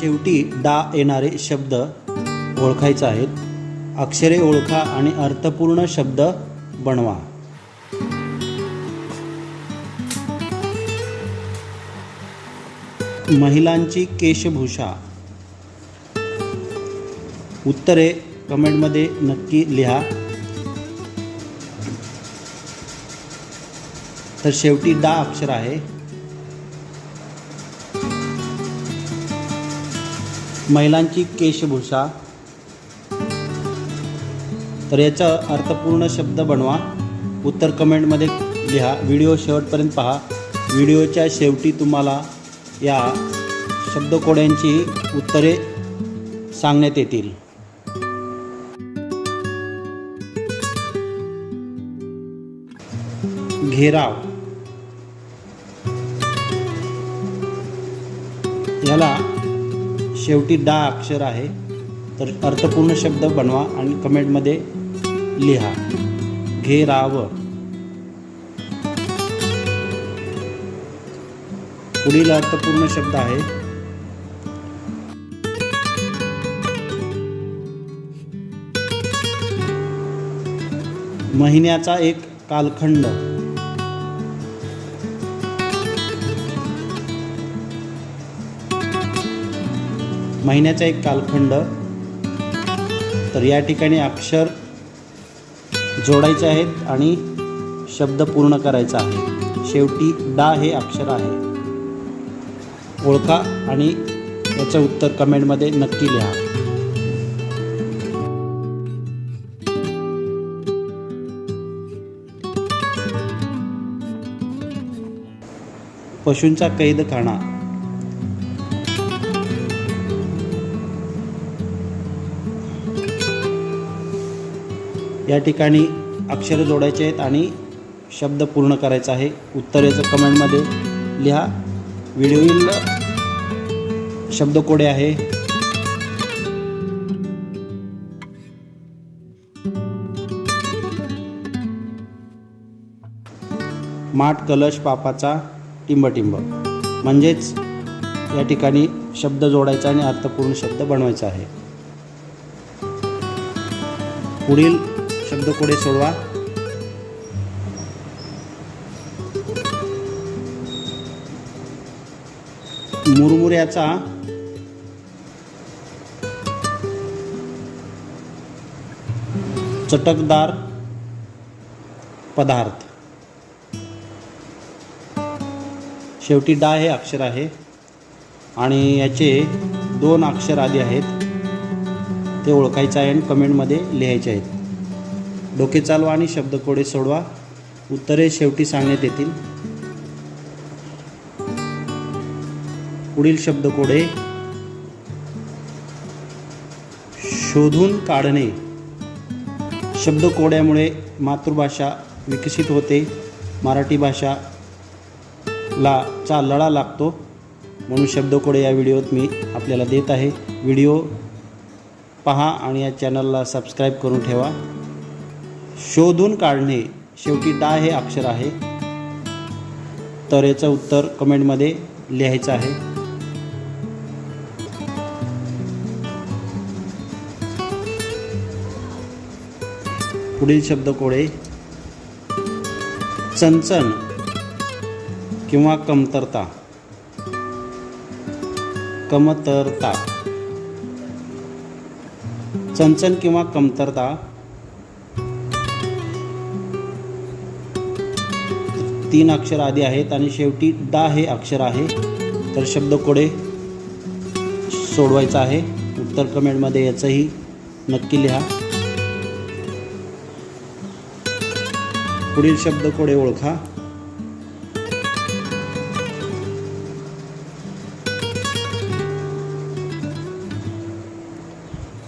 शेवटी डा येणारे शब्द ओळखायचे आहेत. अक्षरे ओळखा आणि अर्थपूर्ण शब्द बनवा. महिलांची केशभूषा. उत्तरे कमेंटमध्ये नक्की लिहा. तर शेवटी डा अक्षर आहे. महिलांची केशभूषा. तर याचा अर्थपूर्ण शब्द बनवा. उत्तर कमेंटमध्ये लिहा. व्हिडिओ शेवटपर्यंत पहा. व्हिडिओच्या शेवटी तुम्हाला या शब्दकोड्यांची उत्तरे सांगण्यात येतील. घेराव. याला शेवटी डा अक्षर आहे तर अर्थपूर्ण शब्द बनवा आणि कमेंटमध्ये लिहा. घेराव पुढील अर्थपूर्ण शब्द आहे महिन्याचा एक कालखंड. महिन्याचा एक कालखंड. तर या ठिकाणी अक्षर जोडायचे आहेत आणि शब्द पूर्ण करायचा आहे. शेवटी डा हे अक्षर आहे. ओळखा आणि याचं उत्तर कमेंटमध्ये नक्की लिहा. पशूंचा कैदखाना. या ठिकाणी अक्षरं जोडायचे आहेत आणि शब्द पूर्ण करायचा आहे. उत्तर याचं कमेंटमध्ये लिहा. व्हिडिओईल शब्दकोडे आहे. माठ कलश पापाचा टिंबटिंब. म्हणजेच या ठिकाणी शब्द जोडायचा आणि अर्थपूर्ण शब्द बनवायचा आहे. पुढील शब्दकोडे सोडवा. मुरमुऱ्याचा चटकदार पदार्थ. शेवटी डा हे अक्षर आहे आणि याचे दोन अक्षर आधी आहेत. ते ओळखायचं आहे आणि कमेंटमध्ये लिहायचे आहेत. डोके चालवा आणि शब्दकोडे सोडवा. उत्तरे शेवटी सांगण्यात येतील. पुढील शब्दकोडे शोधून काढणे. शब्दकोड्यामुळे मातृभाषा विकसित होते. मराठी भाषा ला चा लढा लागतो. म्हणून शब्दकोडे या व्हिडिओत मी आपल्याला देत आहे. व्हिडिओ पहा आणि या चॅनलला सबस्क्राईब करून ठेवा. शोधून काढणे शेवटी डा हे अक्षर आहे. तर याचं उत्तर कमेंटमध्ये लिहायचं आहे. पुढील शब्द कोळे चणचण किंवा कमतरता. कमतरता. चणचण किंवा कमतरता तीन अक्षर आधी आहेत आणि शेवटी डा हे अक्षर आहे. तर शब्द कोडे सोडवायचं आहे. उत्तर कमेंटमध्ये याचंही नक्की लिहा. पुढील शब्द कोडे ओळखा.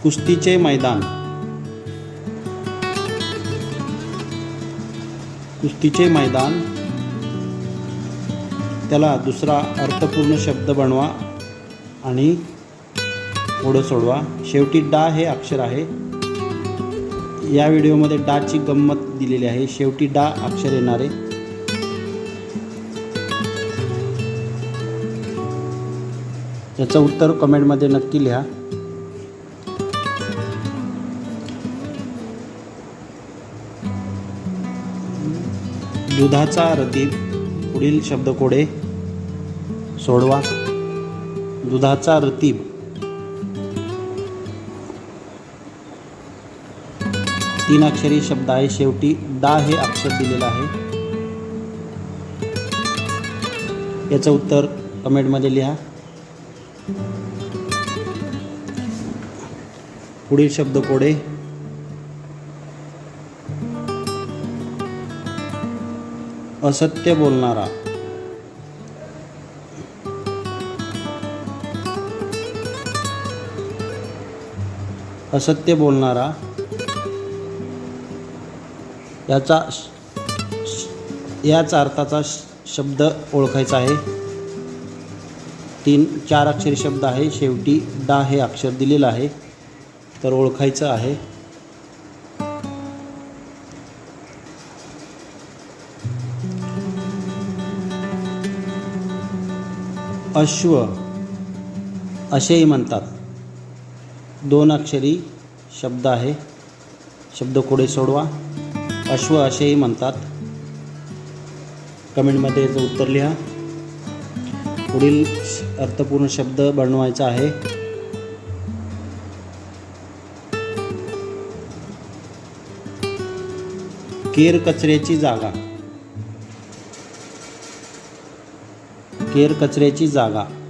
कुस्तीचे मैदान. कुस्तीचे मैदान. त्याला दुसरा अर्थपूर्ण शब्द बनवा आणि पुढं सोडवा. शेवटी डा हे अक्षर आहे. या व्हिडिओमध्ये डाची गंमत दिलेली आहे. शेवटी डा अक्षर येणारे याचं उत्तर कमेंटमध्ये नक्की लिहा. दुधाचा रतीब पुढील शब्दकोडे. सोडवा. दुधाचा रतीब. तीन अक्षरी शब्द आहे. शेवटी डा हे अक्षर दिलेलं आहे. याचं उत्तर कमेंटमध्ये लिहा. पुढील शब्द कोडे. असत्य बोलणारा. असत्य बोलणारा याचा श- श- याच अर्थाचा श- शब्द ओळखायचा आहे. तीन चार अक्षरी शब्द आहे. शेवटी डा हे अक्षर दिलेलं आहे तर ओळखायचं आहे. अश्व असेही म्हणतात. दोन अक्षरी शब्द आहे. शब्द कुठे सोडवा. अश्व असेही म्हणतात. कमेंटमध्ये याचं उत्तर लिहा. पुढील अर्थपूर्ण शब्द बनवायचा आहे. केर कचऱ्याची जागा. केर कचऱ्याची जागा.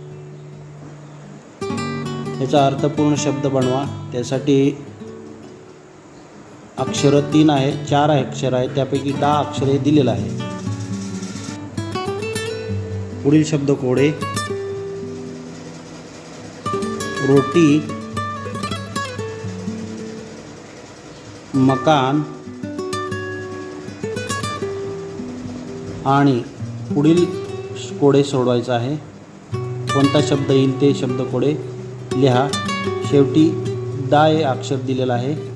याचा अर्थपूर्ण शब्द बनवा. त्यासाठी अक्षरं तीन आहे चार अक्षर आहे त्यापैकी दहा अक्षरे दिलेलं आहे. पुढील शब्द कोडे. रोटी मकान आणि पुढील कोडे सोडवायचा आहे. कोणता शब्द येईल ते शब्द कोडे. लिहा. शेवटी दा अक्षर दिलेलं आहे.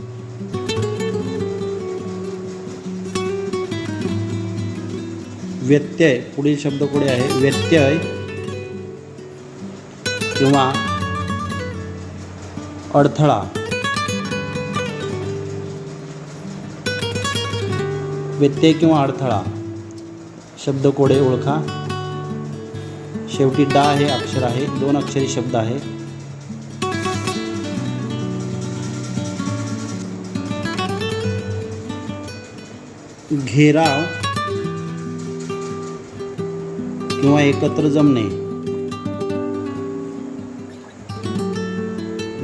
व्यत्यय, पुढील शब्द कोडे आहे? व्यत्यय किंवा अडथळा. व्यत्यय किंवा अडथळा. शब्द कोडे ओळखा. शेवटी डा हे अक्षर आहे. दोन अक्षरी शब्द आहे. घेराव किंवा एकत्र जमणे.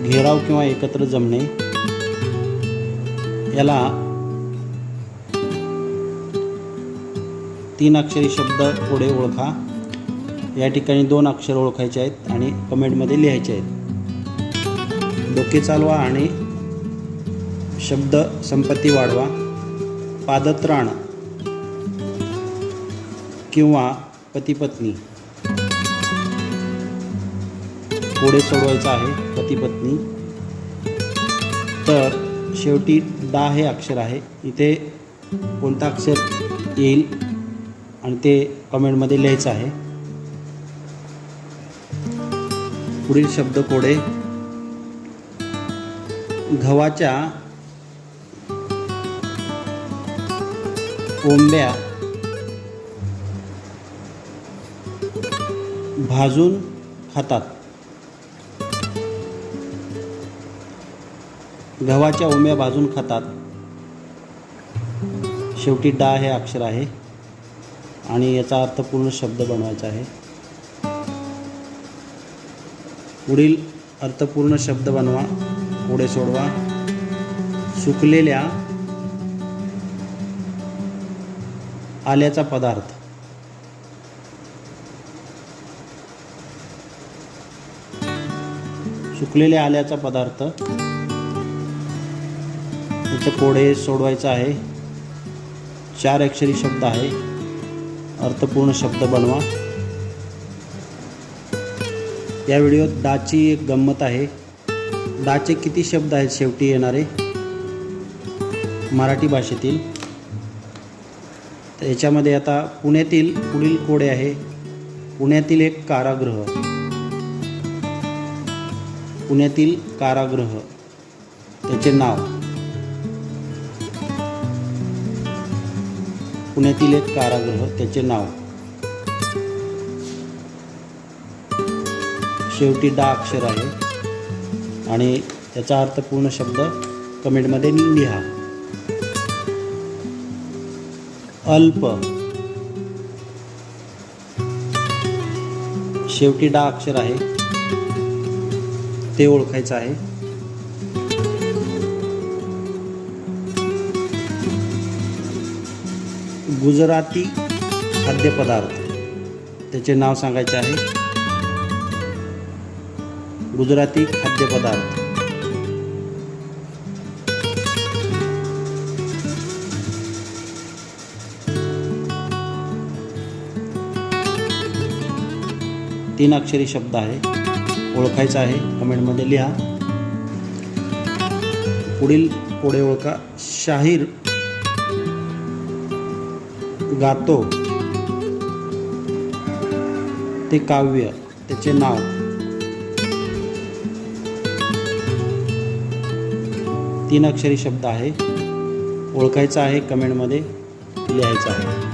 घेराव किंवा एकत्र जमणे. याला तीन अक्षरी शब्द पुढे ओळखा. या ठिकाणी दोन अक्षर ओळखायचे आहेत आणि कमेंटमध्ये लिहायचे आहेत. डोके चालवा आणि शब्द संपत्ती वाढवा. पादत्राण किंवा पतीपत्नी. पुढे सोडवायचं आहे पतीपत्नी. तर शेवटी डा हे अक्षर आहे. इथे कोणता अक्षर येईल आणि ते कमेंटमध्ये लिहायचं आहे. पुढील शब्द कोडे. गव्हाच्या ओंब्या भाजून खातात. गव्हाच्या ओंब्या भाजून खातात. शेवटी डा हे अक्षर आहे आणि याचा अर्थपूर्ण शब्द बनवायचा आहे. पुढील अर्थपूर्ण शब्द बनवा पुढे सोडवा. सुकलेल्या आल्याचा पदार्थ. सुकलेल्या आल्याचा पदार्थ. याचं कोडे सोडवायचं आहे. चार अक्षरी शब्द आहे. अर्थपूर्ण शब्द बनवा. या व्हिडिओत डाची एक गंमत आहे. डाचे किती शब्द आहेत शेवटी येणारे? मराठी भाषेतील. तर याच्यामध्ये आता पुण्यातील पुढील कोडे आहे. पुण्यातील एक कारागृह. पुण्यातील कारागृह. त्याचे नाव. पुण्यातील एक कारागृह त्याचे नाव. शेवटी डा अक्षर आहे. आणि त्याचा अर्थपूर्ण शब्द कमेंटमध्ये लिहा. अल्प. शेवटी डा अक्षर आहे. ते ओळखायचं आहे. गुजराती खाद्यपदार्थ. त्याचे नाव सांगायचे आहे. गुजराती खाद्यपदार्थ. तीन अक्षरी शब्द आहे. ओळखायचा आहे. कमेंटमध्ये लिहा. पुढील पुढे ओळखा. शाहीर गातो. ते काव्य. त्याचे नाव. तीन अक्षरी शब्द आहे. ओळखायचा आहे. कमेंटमध्ये लिहायचा आहे.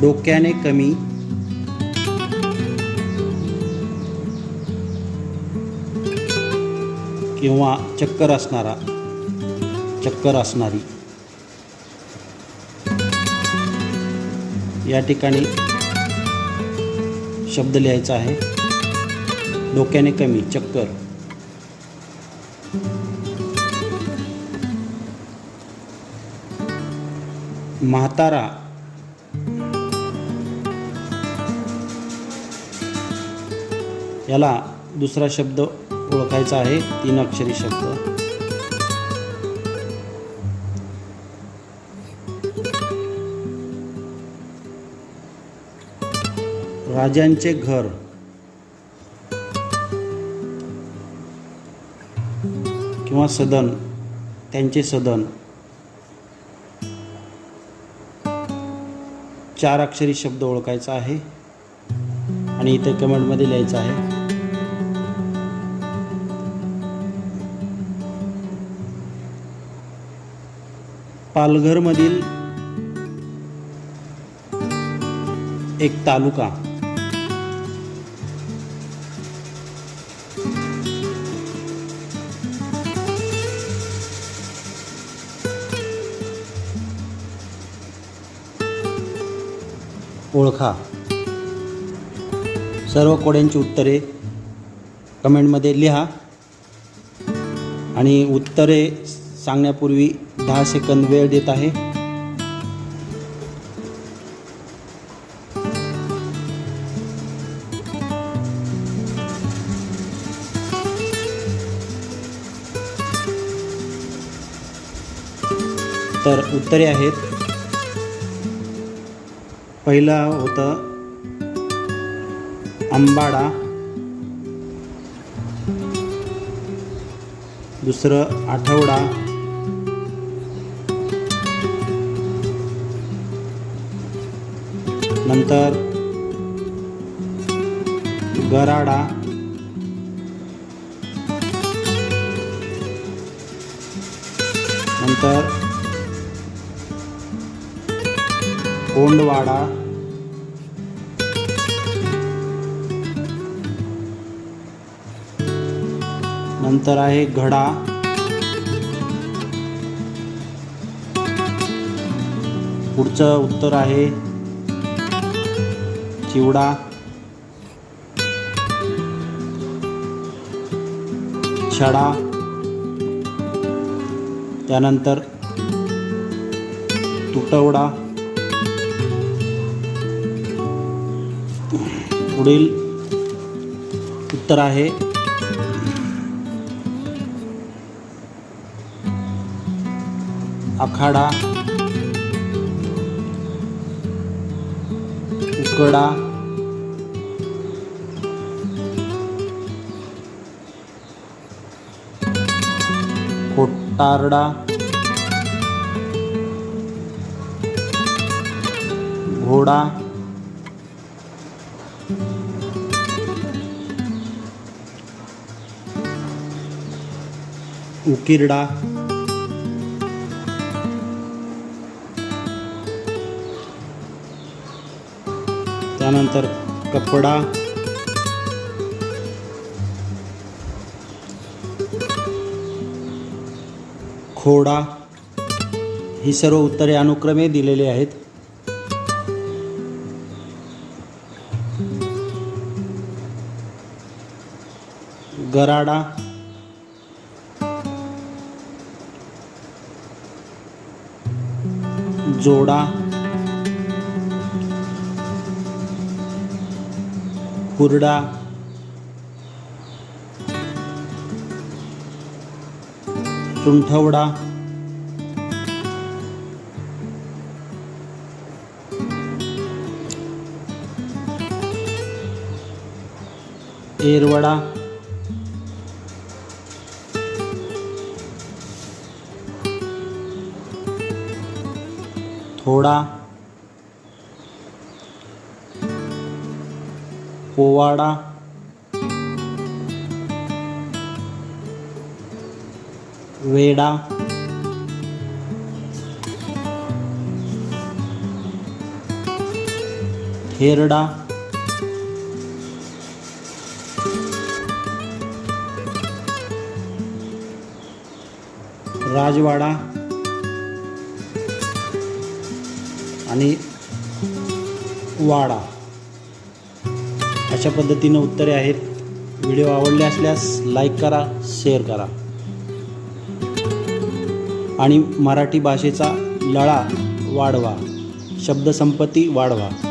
डोक्याने कमी. किंवा चक्कर असणारा चक्कर असणारी. या ठिकाणी शब्द लिहायचा आहे. डोक्याने कमी चक्कर. म्हातारा याला दुसरा शब्द ओळखायचा आहे तीन अक्षरी शब्द. राजांचे घर. किंवा सदन त्यांचे सदन. चार अक्षरी शब्द ओळखायचा आहे आणि इथे कमेंटमध्ये लिहायचं आहे. पालघरमधील एक तालुका. ओळखा. सर्व कोड्यांची उत्तरे कमेंटमध्ये लिहा आणि उत्तरे सांगण्यापूर्वी दहा सेकंद वेळ देत आहे. तर उत्तरे आहेत. पहिलं होतं आंबाडा. दुसरं आठवडा. नंतर गराडा. नंतर कोंडवाडा नंतर आहे घडा. पुढचं उत्तर आहे चिवडा. छडा. त्यानंतर तुटवडा. पुढील उत्तर आहे. आखाडा. നോക്കൂടാ കൊട്ടാറുടാ घोड़ा ഉക്കിരിടാ. त्यानंतर कपडा. खोडा. ही सर्व उत्तरे अनुक्रमे दिलेली आहेत. गराडा. जोडा. कुरडा. तुंठवडा. एरवडा. थोडा. पोवाडा. वेडा. हेरडा. राजवाडा. आणि वाडा. अशा पद्धतीनं उत्तरे आहेत. व्हिडिओ आवडले असल्यास लाईक करा शेअर करा. आणि मराठी भाषेचा लळा वाढवा शब्दसंपत्ती वाढवा.